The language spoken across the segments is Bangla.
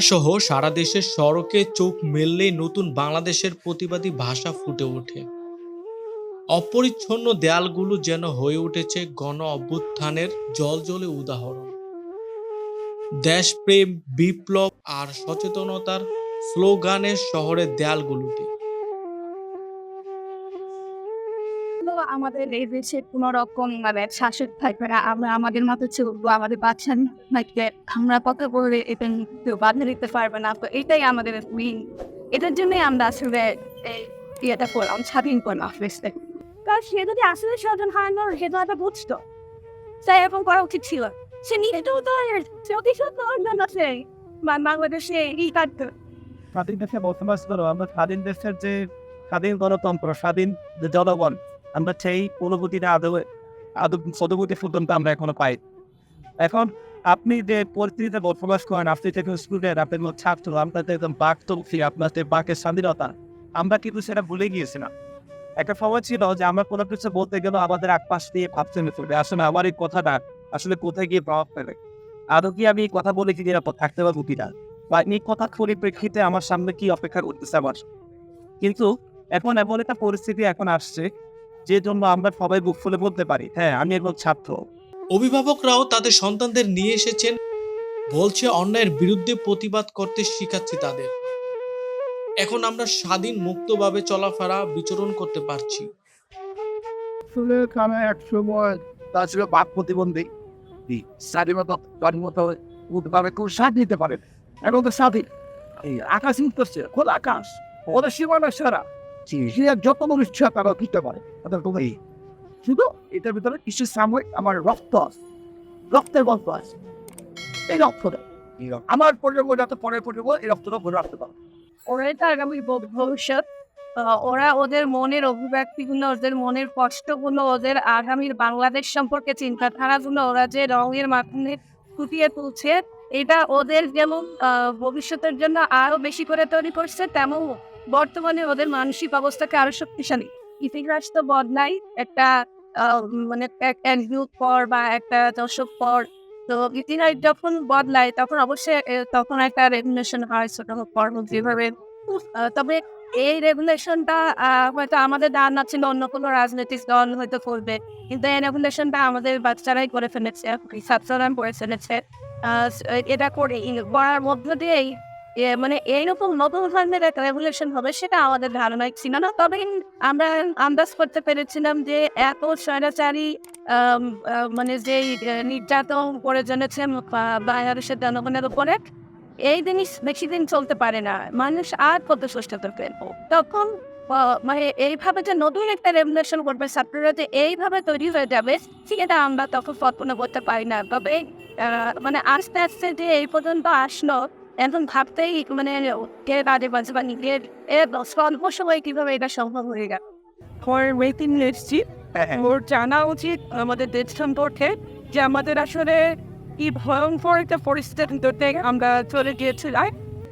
সহ সারা দেশের সড়কে চোখ মেললেই নতুন বাংলাদেশের প্রতিবাদী ভাষা ফুটে ওঠে। অপরিচ্ছন্ন দেয়ালগুলো যেন হয়ে উঠেছে গণ অভ্যুত্থানের জলজলে উদাহরণ। দেশপ্রেম, বিপ্লব আর সচেতনতার স্লোগানের শহরের দেয়ালগুলোতে। তো আমাদের এই দেশে কোনো রকম মানে শাসক থাকবে না আমরা আমাদের মতো চলবো আমাদের বাচ্চা থাকবে আমরা কথা বলে এটা কেউ বাধা দিতে পারবে না। এটাই আমাদের মেইন এটার জন্যই আমরা আসলে এই ইয়েটা করলাম, স্বাধীন করলাম দেশে কারণ সে যদি আসলে স্বাধীন হয় না সে তো একটা বুঝতো। তাই এরকম করা উচিত ছিল। সে নিজেও তো আছে বাংলাদেশে এই কাটতো স্বাধীন দেশে বসবাস করো, আমরা স্বাধীন দেশের যে স্বাধীন গণতন্ত্র স্বাধীন জনগণ আমরা সেই অনুভূতিটা আদৌ আদৌ সদভূতি পর্যন্ত আমরা এখনও পাই। এখন আপনি যে পরিস্থিতিতে বসবাস করেন, আপনি থেকে স্টুডেন্ট আপনি কোনো ছাত্র আপনাদের একদম বাক তলফি আপনাদের বাকের স্বাধীনতা, আমরা কিন্তু সেটা ভুলে গিয়েছিলাম। একটা সময় ছিল যে আমরা কোনো কিছু বলতে গেলেও আমাদের একপাশ দিয়ে ভাবতে চলবে আসলে আমার এই কথাটা আসলে কোথায় গিয়ে প্রভাব ফেলে আদৌ কি আমি এই কথা বলে কি নিরাপদ থাকতে পারব কিনা? বা এই কথা পরিপ্রেক্ষিতে আমার সামনে কি অপেক্ষা করতেছে আমার? কিন্তু এখন এমন একটা পরিস্থিতি এখন আসছে যে জন্য আমরা সবাই বুক ফুলে বলতে পারি। হ্যাঁ আমি একজন ছাত্র। অভিভাবকরাও তাদের সন্তানদের নিয়ে এসেছেন বলছে অন্যায়ের বিরুদ্ধে প্রতিবাদ করতে শিখাচ্ছি তাদের। এখন আমরা স্বাধীন মুক্তভাবে চলাফেরা বিচরণ করতে পারছি। আসলে কারণে এক সময় তা ছিল বাক প্রতিবন্ধী। স্বাধীনতা স্বাধীনতা উদ্ভাবে কেউ সাথ দিতে পারে এখন তো স্বাধীন। এই আকাশ উঠতেছে খোলা আকাশ। ওদের সীমানা সারা। সে যত বড় ইচ্ছা তারা দিতে পারে তাদের কোনো এই শুধু এটার ভিতরে কিছু সাময়িক আমার রক্ত আছে। রক্তের গল্প আছে। এই রক্তটা আমার প্রজন্ম যাতে পরের প্রজন্ম এই রক্তটা ধরে রাখতে পারে। ওরাই তো আগামী ভবিষ্যৎ আহ, ওরা ওদের মনের অভিব্যক্তিগুলো ওদের মনের কষ্টগুলো ওদের আগামীর বাংলাদেশ সম্পর্কে চিন্তাধারাগুলো ওরা যে রঙের মাধ্যমে ফুটিয়ে তুলছে এটা ওদের যেমন আহ, ভবিষ্যতের জন্য আরও বেশি করে তৈরি করছে তেমন বর্তমানে ওদের মানসিক অবস্থাকে আরও শক্তিশালী। ইতিহাস তো বদলাই, একটা মানে পর বা একটা দশক পর। তো ইতিহাস যখন বদলায়, তখন অবশ্যই তখন একটা রেগুলেশন হয় ছোট হোক যেভাবে। তবে এই রেগুলেশনটা হয়তো আমাদের না ছিল অন্য কোনো রাজনৈতিক দল হয়তো করবে। কিন্তু এই রেগুলেশনটা আমাদের বাচ্চারাই করে ফেলেছে ছাত্ররা করে ফেলেছে। এটা করে করার মধ্য দিয়েই মানে এইরকম নতুন ধরনের একটা রেগুলেশন হবে সেটা আমাদের ধারণায় ছিল না। তবে আমরা আন্দাজ করতে পেরেছিলাম যে এত স্বৈরাচারী মানে যে নির্যাতন করে জেনেছে বাংলাদেশের জনগণের উপরে, এই জিনিস বেশি দিন চলতে পারে না। মানুষ আর কত চেষ্টা করবে? তখন মানে এইভাবে যে নতুন একটা রেভলিউশন করবে ছাত্ররা যে এইভাবে তৈরি হয়ে যাবে, সেটা আমরা তখন কল্পনা করতে পারি না। তবে মানে আস্তে আস্তে যে এই পর্যন্ত আসলো এখন ভাবতেই মানে কে বাজে বাজে বা নিজের এ স্বল্প সময় কীভাবে এটা সম্ভব হয়ে গেল? ওয়েটিং এসছি ওর জানা উচিত আমাদের দেশ সম্পর্কে যে আমাদের আসলে কি ভয়ঙ্কর একটা পরিস্থিতিতে আমরা চলে গিয়েছিলাম।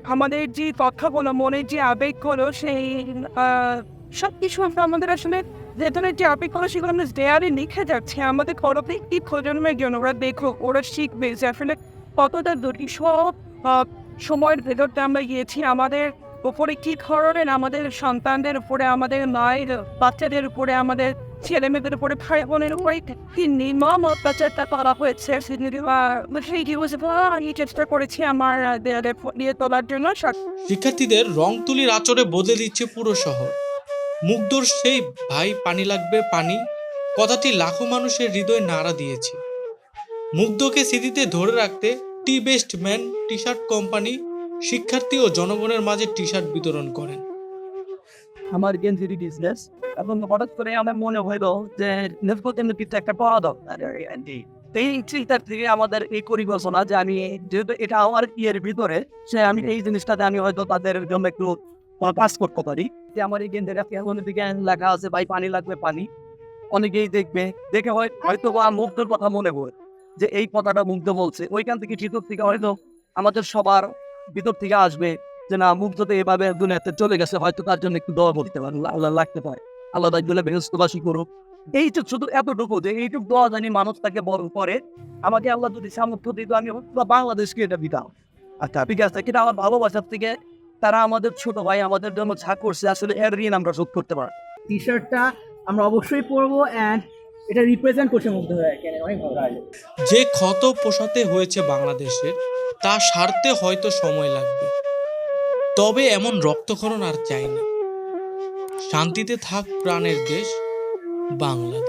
আমাদের যে কথাগুলো মনের যে আবেগগুলো সেই সব কিছু আমরা আমাদের আসলে যে ধরনের যে আবেগগুলো সেগুলো আমরা দেয়ারে লিখে যাচ্ছে। আমাদের পরবর্তী প্রজন্মের জন্য ওরা দেখো ওরা শিখবে যে আসলে কতটা দুর্বিষ সময়ের ভেতরটা আমরা গিয়েছি। আমাদের উপরে কি ধরনের আমাদের সন্তানদের উপরে, আমাদের মায়ের, বাচ্চাদের উপরে, আমাদের ছেলে মেয়েদের উপরে ভাই বোনের উপরে নির্মম অত্যাচারটা করা হয়েছে। আমি চেষ্টা করেছি আমার দেয়ালে দিয়ে তোলার জন্য। শিক্ষার্থীদের রং তুলির আচরে বদলে দিচ্ছে পুরো শহর। মুগ্ধর সেই ভাই, পানি লাগবে পানি, কথাটি লাখো মানুষের হৃদয়ে নাড়া দিয়েছে। মুগ্ধকে স্মৃতিতে ধরে রাখতে T best man T shirt company শিক্ষার্থী ও জনগণের মাঝে টি শার্ট বিতরণ করেন। আমার গেঞ্জিরি বিজনেস এবং হঠাৎ করে আমার মনে হইল যে নেফকোতের কিছু একটা পাওয়া দরকার। এই চিন্তার থেকে আমাদের এই পরিকল্পনা যে আমি যেহেতু এটা আমার ইয়ের ভিতরে, সে আমি এই জিনিসটাতে আমি হয়তো তাদের জন্য একটু কাজ করতে পারি। যে আমার এই গেঞ্জের দিকে লেখা আছে, ভাই, পানি লাগবে পানি। অনেকেই দেখবে, দেখে হয় হয়তো বা মুগ্ধর কথা মনে হয়। যে এই কথাটা মুগ্ধ বলছে, ওইখান থেকে ভিতর থেকে হয়তো আমাদের সবার ভিতর থেকে আসবে যে না মুখ যদি এভাবে দুনিয়াতে চলে গেছে, হয়তো তার জন্য একটু দোয়া বলতে পারে, আল্লাহ লাগতে পারে। আল্লাহ তাই বলে বেহস্তবাসী করুক। এই তো শুধু এতটুকু যে এইটুকু দোয়া জানি মানুষ তাকে বড় করে। আমাকে আল্লাহ যদি সামর্থ্য দিত, আমি বাংলাদেশকে এটা দিতাম। আচ্ছা ঠিক আছে, কিন্তু আমার ভালোবাসার থেকে তারা আমাদের ছোট ভাই আমাদের জন্য যা করছে, আসলে এর ঋণ আমরা শোধ করতে পারি টি শার্টটা আমরা অবশ্যই পরবো অ্যান্ড এটা রিপ্রেজেন্ট করছে মুগ্ধ হয়ে অনেক ভালো লাগে। যে ক্ষত পোষাতে হয়েছে বাংলাদেশে, তা সারতে হয়তো সময় লাগবে। তবে এমন রক্তক্ষরণ আর চাই না। শান্তিতে থাক প্রাণের দেশ, বাংলাদেশ।